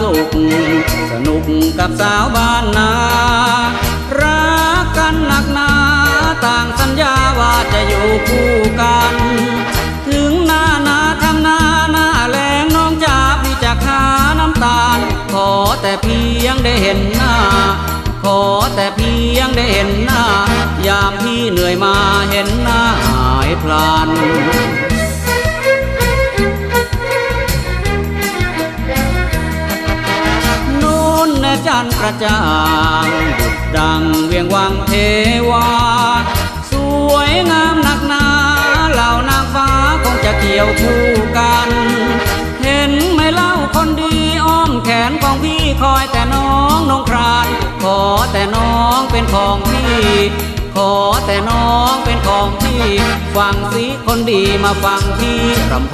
สุข สนุกกับสาวบ้านนา รักกันหนักหนา ต่างสัญญาว่าจะอยู่คู่กัน ถึงหน้านาทำนาหน้าแรงน้องจ๋าพี่จะหาน้ำตาล ขอแต่เพียงได้เห็นหน้า ขอแต่เพียงได้เห็นหน้า ยามพี่เหนื่อยมาเห็นหน้าหายพลัน จันทร์กระจ่างดุดดังเวียงวังเทวา สวยงามหนักหนาเหล่านางฟ้าคงจะเกี่ยวคู่กัน เห็นไหมเล่าคนดีอ้อมแขนของพี่คอยแต่น้องนงครานขอแต่น้องเป็นของพี่ขอแต่น้องเป็นของพี่ ฟังสิคนดีมาฟังพี่รำ